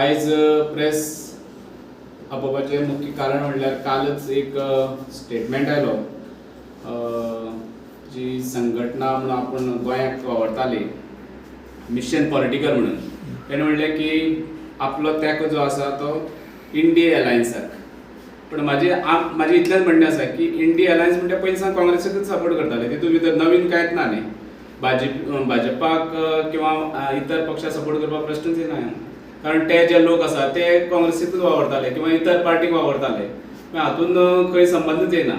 आयज प्रेस आपोवपाचें मुख्य कारण म्हणल्यार कालच एक स्टेटमेंट आयलो जी संघटना म्हणून आपण गोंयाक वावरताली मिशन पॉलिटिकल म्हणून. तेणें म्हणलें की आपलो तेंको जो आसा तो इंडिया अलायन्साक पण माझे आम माझे इतलेंच म्हणणें आसा की इंडिया अलायन्स म्हणजे पयलींसान काँग्रेसीकच सपोर्ट करताले. तितूंत भितर नवीन कांयच ना न्ही भाजप भाजपाक किंवा इतर पक्षाक सपोर्ट करपाक प्रश्नच येना कारण ते जे लोक आसा ते काँग्रेसीकूच वावरताले किंवा इतर पार्टीक वावरताले हातून खंय संबंदच येना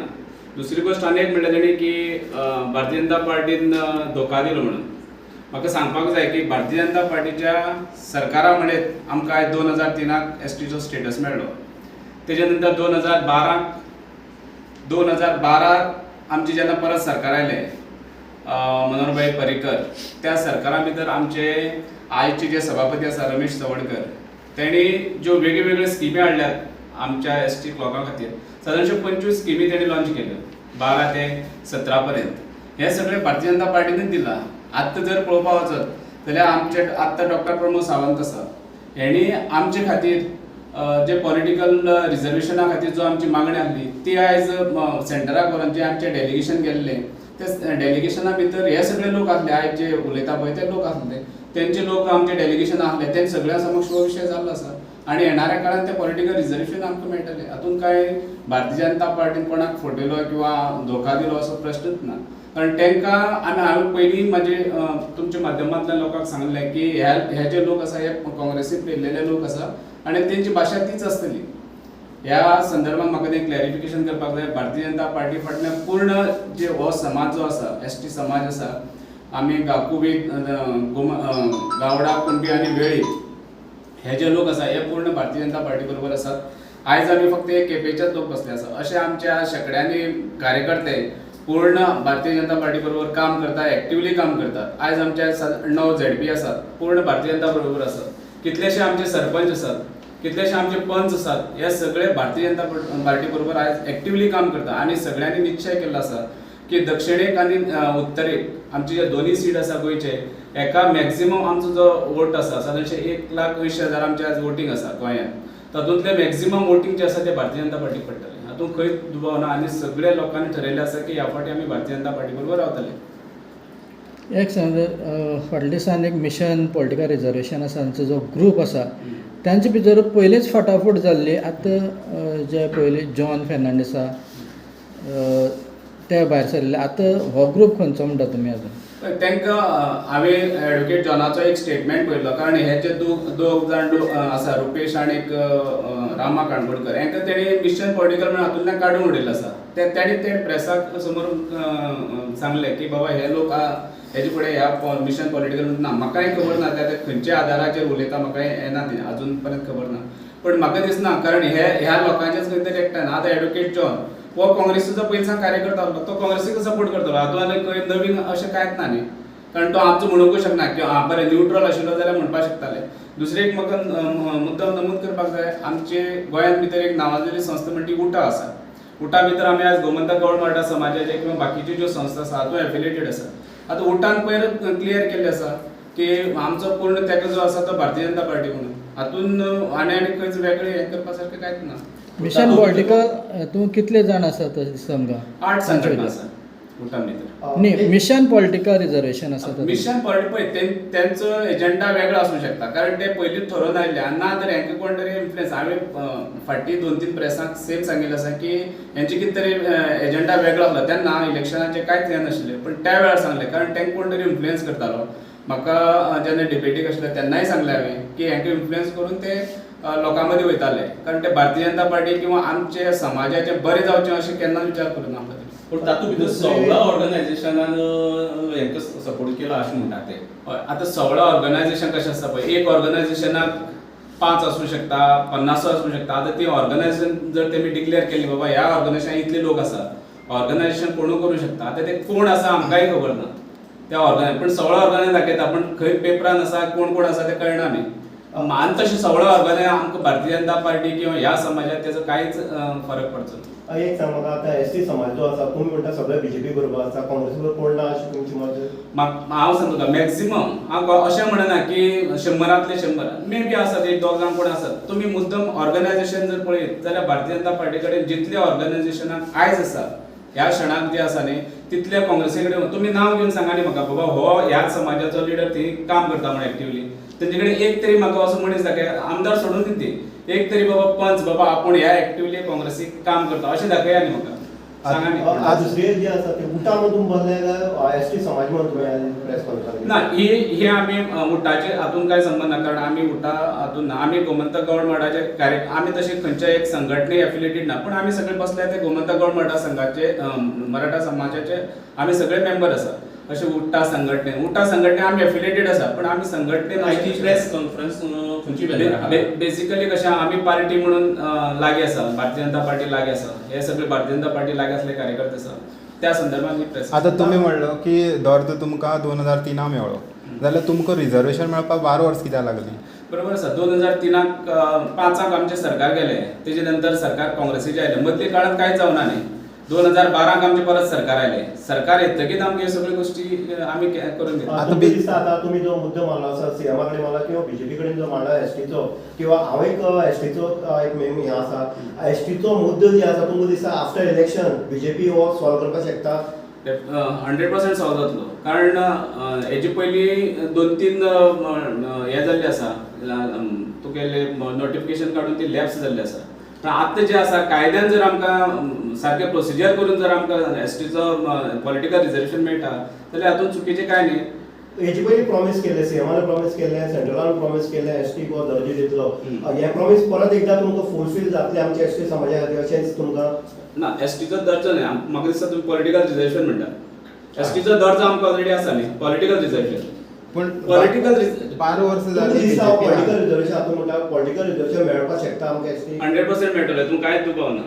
दुसरी गोश्ट आनी एक म्हणल्यार तेणी की भारतीय जनता पार्टीन धोका दिलो म्हणून. म्हाका सांगपाक जाय की भारतीय जनता पार्टीच्या सरकारा म्हणत आमकां आयज दोन हजार तिनाक एस टीचो स्टेटस मेळ्ळो तेज्या नंतर दोन हजार बाराक दोन हजार बारा आमचे जेन्ना परत सरकार आयलें मनोहरभाई पर्रीकर त्या सरकारा भितर आमचे आयचे जे सभापती आसा रमेश चवडकर तेणी ज्यो वेगळ्यो वेगळ्यो स्किमी हाडल्यात आमच्या एस टी लोकां खातीर सादारणशे पंचवीस स्किमी तेणी लॉन्च केल्यो बारा ते सतरा पर्यंत. हे सगळे भारतीय जनता पार्टीनच दिला. आत्तां जर पळोवपाक वचत जाल्यार आमचे आतां डॉक्टर प्रमोद सावंत आसा हेणी आमचे खातीर जे पॉलिटिकल रिजर्वेशना खातीर जो आमची मागणी आसली ती आयज सेंटराक व्हरून जे आमचे डेलिगेशन गेल्ले. ते डेलिगेशना भितर हे सगळे लोक आसले आयज जे उलयता पळय ते लोक आसले तेंचे लोक आमचे डेलिगेशन आसले ते सगळ्या समक्ष हो विशय जाल्लो आसा आनी येणाऱ्या काळात ते पॉलिटिकल रिजर्वेशन आमकां मेळटले हातून काय भारतीय जनता पार्टीन कोणाक फटयलो किंवा धोका दिलो असो प्रश्नच ना. कारण तांकां आमी हांवें पयलीं म्हाजे तुमच्या माध्यमांतल्यान लोकांक सांगलें की ह्या हे जे लोक आसा हे काँग्रेसींत फिरलेले लोक आसा आनी तेंची भाशा तीच आसतली ह्या संदर्भात म्हाका तें क्लॅरिफिकेशन करपाक जाय. भारतीय जनता पार्टी फाटल्यान पूर्ण जे हो समाज जो आसा एस टी समाज आसा आमी गाकुबी गोम गावडा कुणबी आनी वेळी हे जे लोक आसा हे पूर्ण भारतीय जनता पार्टी बरोबर आसात. आयज आमी फक्त एक केपेचेच लोक बसले आसा. अशे आमच्या शेकड्यांनी कार्यकर्ते पूर्ण भारतीय जनता पार्टी बरोबर काम करता एक्टिवली काम करतात. आयज आमचे णव झेडपी आसात. पूर्ण भारतीय जनता बरोबर आसात. कितलेशे आमचे सरपंच आसात. कितलेशे आमचे पंच आसात हे सगळे भारतीय जनता पार्टी बरोबर आयज एक्टिवली काम करता आनी सगळ्यांनी निश्चय केल्लो आसा की दक्षिणेक आनी उत्तरेक आमचे जे दोन्ही सीट आसा गोंयचे एका मॅक्झिमम आमचो जो वोट आसा सादारणशे एक लाख वीस हजार आमचे आज वोटींग आसा गोंयांत. तातूंतले मॅक्झिमम वोटींग जे आसा ते भारतीय जनता पार्टीक पडटले. हातूंत खंयच दुबाव ना. आनी सगळे लोकांनी ठरयलें आसा की ह्या फावटी आमी भारतीय जनता पार्टी बरोबर रावतले. एक सांग फाटल्या दिसान एक मिशन पॉलिटिकल रिजर्वेशन आसा तांचो जो ग्रूप आसा तांचे भितर पयलींच फटाफट जाल्ली आतां जे पयलीं जॉन फेर्नांडीस आसा ते भायर सरले आतां हो ग्रूप खंयचो म्हणटा तुमी आतां तांकां हांवें एडवोकेट जॉनाचो एक स्टेटमेंट पळयलो कारण हे जे दोग दोग जाण आसा रुपेश आनी एक रामा काणकोणकर हांकां तेणी मिशन पॉलिटिकल म्हणून हातूंतल्यान काडून उडयल्लो आसा ते तेणी ते प्रेसाक समोर सांगलें की बाबा हे लोक हेजे फुडें ह्या मिशन पॉलिटिकल ना म्हाकाय खबर ना ते खंयच्या आदाराचेर उलयता म्हाका येना ती अजून पर्यंत खबर ना. पण म्हाका दिसना कारण हे ह्या लोकांचेच खंय तरी एकट्यान आतां एडवोकेट जॉन हो काँग्रेसीचो पयलींसान कार्यकर्ता आसलो तो काँग्रेसीक सपोर्ट करतलो हातूंत आनी खंय नवीन अशें कांयच ना न्ही. कारण तो आमचो म्हणूंकूच शकना की हां बरें न्यूट्रल आशिल्लो जाल्यार म्हणपाक शकताले. दुसरें एक म्हाका मुद्दम नमूद करपाक जाय आमचे गोंयांत भितर एक नांवाजलेली संस्था म्हणटी उटा आसा उटा भितर आमी आज गोमंतक गौड मराठा समाजाचे किंवा बाकीच्यो ज्यो संस्था आसा हातूंत एफिलेटेड आसा आतां उटान पयर क्लियर केल्लें आसा की आमचो पूर्ण तेका जो आसा तो भारतीय जनता पार्टी म्हणून. हातून आनी आनी खंयच वेगळें हें करपा सारकें कांयच ना मिशन पॉलिटिकल तूं कितले जाण आसा तशें आमकां आठ संघटना आसा न्ही मिशन पॉलिटिकल रिजर्वेशन आसा. मिशन पॉलिटी पळय तें- तेंचो एजेंडा वेगळो आसूं शकता. कारण ते पयलींच थरोवन आयिल्ले आनी ना तर हेंका कोण तरी इन्फ्लुएन्स हांवें फाटीं दोन तीन प्रेसांक सेम सांगिल्लें आसा की हेंचे कितें तरी एजेंडा वेगळो आसलो तेन्ना इलेक्शनाचे कांयच हें नाशिल्लें पण त्या वेळार सांगलें. कारण तेंका कोण तरी इन्फ्लुएन्स करतालो म्हाका जेन्ना डिबेटीक आशिल्लें तेन्नाय सांगलें हांवें की हेंका इन्फ्लुएन्स करून ते लोकां मदीं वयताले कारण ते भारतीय जनता पार्टी किंवा आमचे समाजाचें बरें जावचें अशें केन्नाच विचार करूं ना पण तातूंत भितर सगळ्या ऑर्गनायझेशनान हेंका सपोर्ट केलो अशें म्हणटा ते. हय आतां सगळं ऑर्गनायझेशन कशें आसता पळय एक ऑर्गनायझेशनाक पांच आसूं शकता पन्नास आसूं शकता. आतां ती ऑर्गनायझेशन जर तेमी डिक्लेअर केली बाबा ह्या ऑर्गनायझेशनान इतले लोक आसा ऑर्गनायझेशन कोणूय करूं शकता? आतां ते कोण आसा आमकांय खबर ना त्या ऑर्गनायझ पण सगळो ऑर्गनायझ दाखयता पण खंय पेपरान आसा कोण कोण आसा ते कळना न्ही. मान तशें सगळो ऑर्गनायज आमकां भारतीय जनता पार्टी किंवा ह्या समाजात त्याचो कांयच फरक पडचो एक सांग म्हाका आतां एस टी समाज जो आसा तुमी म्हणटा सगळे बीजेपी बरोबर आसा काँग्रेस बरोबर कोण ना अशें तुमची मत? हांव सांगता तुका मॅक्झिमम हांव अशें म्हणना की शंबरांतले शंबर मे बी आसात एक दोग जाण कोण आसात तुमी मुद्दम ऑर्गनायझेशन जर पळयत जाल्यार भारतीय जनता पार्टी कडेन जितले ऑर्गनायझेशनाक आयज आसा ह्या क्षणाक जे आसा न्ही तितले काँग्रेसी कडेन तुमी नांव घेवन सांगा न्ही म्हाका बाबा हो ह्याच समाजाचो लिडर थंय काम करता म्हण एक्टिवली तेंचे कडेन एक तरी म्हाका असो मनीस दाखय आमदार सोडून दिती. एक तरी बाबा पंच बाबा आपूण ह्या एक्टिवली काँग्रेसीक काम करता. अशें दाखया न्ही म्हाका दुसरी जी आसा ती काय एस टी समाज म्हणून तुमी प्रेस कॉन्फरन्स ना ही ही आमी अ, उठाचे हातून काय संबंध ना कारण आमी हातून ना आमी गोमंतक गव्हर्नमेंटाचे कार्य आमी तसे खंयच्याय एक संघटने एफिलेटेड ना पण आमी सगळे बसले ते गोमंतक गव्हर्नमेंटा संघाचे मराठा समाजाचे आमी सगळे मेंबर आसा अशे उठा संघटने उठा संघटने आमी एफिलेटेड आसा पण आमी अशी प्रेस कॉन्फरन्स खंयची बेसिकली कशें आमी पार्टी म्हणून लागीं आसा भारतीय जनता पार्टी लागीं आसा हे सगळे भारतीय जनता पार्टी लागीं असले कार्यकर्ते आसा त्या संदर्भात मी प्रेस आतां तुमी म्हणलो की दर तुमकां दोन हजार तिना मेळ्ळो जाल्यार तुमकां रिजर्वेशन मेळपाक बारा वर्स कित्याक लागली? बरोबर आसा दोन हजार तिनाक पांचाक आमचे सरकार गेले. तेजे नंतर सरकार काँग्रेसीचे आयले. मदले काळात कांयच जावना न्ही. दोन हजार बाराक आमचे परत सरकार आयले सरकार येतकीच आमगे सगळ्यो गोश्टी अ, आमी के- करून आता बी- दिसता आता तुम्ही जो मुद्दो मारला आसा सीएमा कडेन मारला किंवा बीजेपी कडेन जो मारला एस टीचो किंवा हांव एक एस टीचो एक मेन हे आसा एस टीचो मुद्दो जे आसा तुमकां दिसता आफ्टर इलेक्शन बीजेपी हो सॉल्व करपाक शकता. हंड्रेड पर्सेंट सॉल्व जातलो कारण हेजे पयलीं दोन तीन हे जाल्ले आसा तुगेले नोटिफिकेशन काडून ती लॅब्स जाल्ले आसा आतां जे आसा कायद्यान जर आमकां सारके प्रोसिजर करून जर आमकां एस टीचो पॉलिटिकल रिजर्वेशन मेळटा जाल्यार हातूंत चुकीचें कांय न्ही. हेचे पयलीं प्रॉमिस केले सीएमान प्रॉमिस केले सेंट्रलान प्रॉमिस केले एस टी को दर्जो दितलो. हे प्रॉमिस परत एकदा तुमकां फुलफील जातले आमच्या एस टी समाजा खातीर अशेंच तुमकां? ना एस टीचो दर्जो न्ही. म्हाका दिसता तुम्ही पॉलिटिकल रिजर्वेशन म्हणटा एस टीचो दर्जो आमकां ऑलरेडी आसा न्ही. पॉलिटिकल रिजर्वेशन पूण पॉलिटिकल बारा वर्स जाली पॉलिटिकल आहा. रिजर्वेशन हातूंत म्हणटा पॉलिटिकल रिजर्वेशन मेळपाक शकता आमकां हंड्रेड पर्सेंट मेळटलें तुमकां कांयच दुबाव ना